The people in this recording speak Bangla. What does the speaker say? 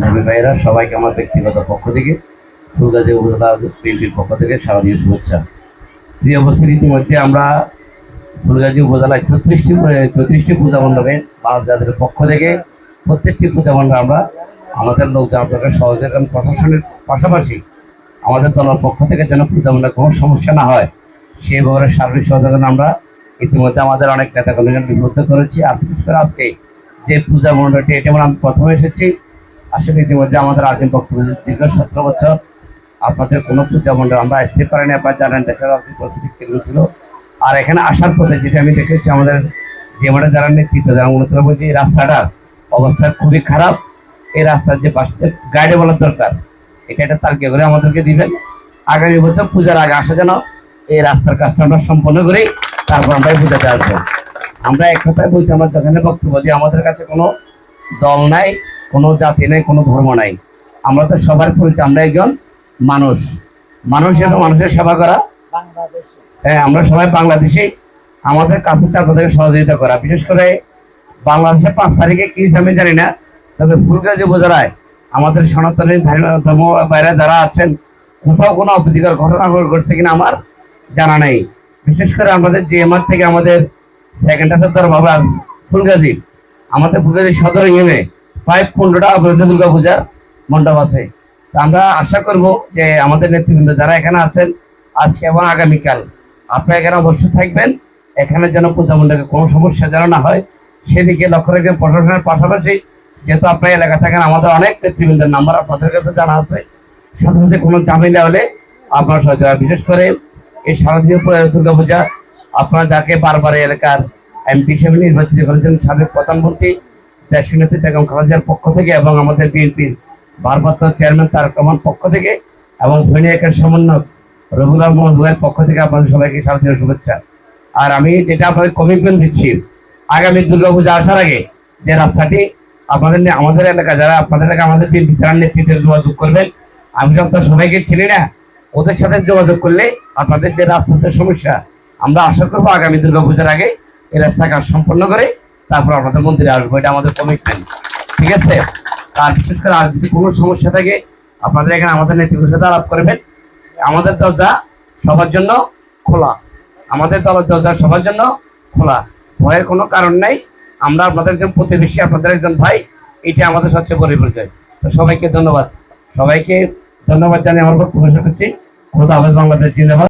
ধর্মী ভাইয়েরা সবাইকে আমার ব্যক্তিগত পক্ষ থেকে ফুলগাজী উপজেলা বিএনপির পক্ষ থেকে শারদীয় শুভেচ্ছা। প্রিয় উপস্থিত ইতিমধ্যে আমরা ফুলগাজী উপজেলায় চৌত্রিশটি চৌত্রিশটি পূজা মণ্ডপে মানব জাতির পক্ষ থেকে প্রত্যেকটি পূজা মণ্ডপে আমরা আমাদের লোকজন আপনাদের সহযোগিতা প্রশাসনের পাশাপাশি আমাদের দলের পক্ষ থেকে যেন পূজা মণ্ডপে কোনো সমস্যা না হয়, সেই ব্যাপারে সার্বিক সহযোগিতা আমরা। ইতিমধ্যে আমাদের অনেক নেতাকর্মীরা বিভক্ত করেছি। আর বিশেষ করে আজকে যে পূজা মণ্ডপটি, এটা আমরা আমি প্রথমে এসেছি। আসলে ইতিমধ্যে আমাদের আজিম বক্তব্য দীর্ঘ সতেরো বছর আপনাদের কোনো পূজা মণ্ডপ, আমরা আসতে পারিনি, আপনার জানেন দেশের রাজনীতি পরিস্থিতি কেমন ছিল। আর এখানে আসার পথে যেটা আমি দেখেছি, আমাদের যে মানে যারা নেতৃত্ব, যারা মূলত বলছি এই রাস্তাটার অবস্থা খুবই খারাপ। এই রাস্তার যে পাশে গাইডে বলার দরকার, এটা একটা তালিকা করে আমাদেরকে দিবেন। আগামী বছর পূজার আগে আসা যেন এই রাস্তার কাজটা আমরা সম্পন্ন করি, তারপর আমরা পূজাতে আসব আমরা এক কথায় বলছি, আমরা যেখানে বক্তব্য দিই, আমাদের কাছে কোনো দল নাই কোনো জাতি নাই, কোনো ধর্ম নাই। আমরা তো সবার পরিচয়, আমরা একজন মানুষ। মানুষ যেন মানুষের সেবা করা। হ্যাঁ আমরা সবাই বাংলাদেশি। আমাদের কাছে থেকে সহযোগিতা করা। বিশেষ করে বাংলাদেশে পাঁচ তারিখে কি আমি জানি না, তবে ফুলগাজী উপজেলায় আমাদের সনাতনী ধর্ম- বাইরে যারা আছেন, কোথাও কোনো অপ্রীতিকর ঘটনা ঘটছে কিনা আমার জানা নেই। বিশেষ করে আমাদের জিএমআর থেকে আমাদের সেকেন্ড হাজার বাবা ফুলগাজী। আমাদের ফুলগাজী সদর ইউনে প্রায় পনেরোটা অবৈধ দুর্গা পূজার মণ্ডপ আছে। আমরা আশা করব যে আমাদের নেতৃবৃন্দ যারা এখানে আছেন, আজকে এবং আগামীকাল আপনারা এখানে অবশ্যই থাকবেন। এখানে যেন পূজা মণ্ডপে কোনো সমস্যা যেন না হয়, সেদিকে লক্ষ্য রেখে প্রশাসনের পাশাপাশি যেহেতু আপনার এলাকা থাকেন, আমাদের অনেক নেতৃবৃন্দের নাম্বার আপনাদের কাছে জানা আছে। সাথে সাথে কোনো ঝামেলা হলে আপনার সহযোগিতা বিশেষ করে এই শারদীয় দুর্গা পূজা, আপনারা যাকে বারবার এলাকার এমপি হিসেবে নির্বাচিত করেছেন, সাবেক প্রধানমন্ত্রী নেত্রী বেগম খালেদার পক্ষ থেকে এবং আমাদের বিএনপির ভারপ্রাপ্ত চেয়ারম্যান তারক রহমান পক্ষ থেকে এবং ভৈনিয়াকের সমন্বয়ক রঘুলাল মহোদয়ের পক্ষ থেকে আপনাদের সবাইকে শারদীয় শুভেচ্ছা। আর আমি যেটা আপনাদের কমিটমেন্ট দিচ্ছি, আগামী দুর্গাপূজা আসার আগে যে রাস্তাটি আপনাদের আমাদের এলাকা, যারা আপনাদের এলাকা আমাদের তারা নেতৃত্বে যোগাযোগ করবেন, আমি তো আপনার সবাইকে চিনি না, ওদের সাথে যোগাযোগ করলে আপনাদের যে রাস্তাতে সমস্যা, আমরা আশা করব আগামী দুর্গাপূজার আগে এই রাস্তা কাজ সম্পন্ন করে তারপর আপনাদের মন্দিরে আসব, এটা আমাদের কমিটমেন্ট ঠিক আছে? আর বিশেষ করে আর যদি কোনো সমস্যা থাকে, আপনাদের এখানে আমাদের নেতৃত্বের সাথে আলাপ করবেন। আমাদের দরজা সবার জন্য খোলা। আমাদের দলের দরজা সবার জন্য খোলা। ভয়ের কোনো কারণ নাই। আমরা আপনাদের একজন প্রতিবেশী, আপনাদের একজন ভাই এটা আমাদের সবচেয়ে বড় পরিচয়। তো সবাইকে ধন্যবাদ। সবাইকে ধন্যবাদ জানিয়ে আমার বক্তব্য করছি। খোদা বাংলাদেশ, জিন্দাবাদ।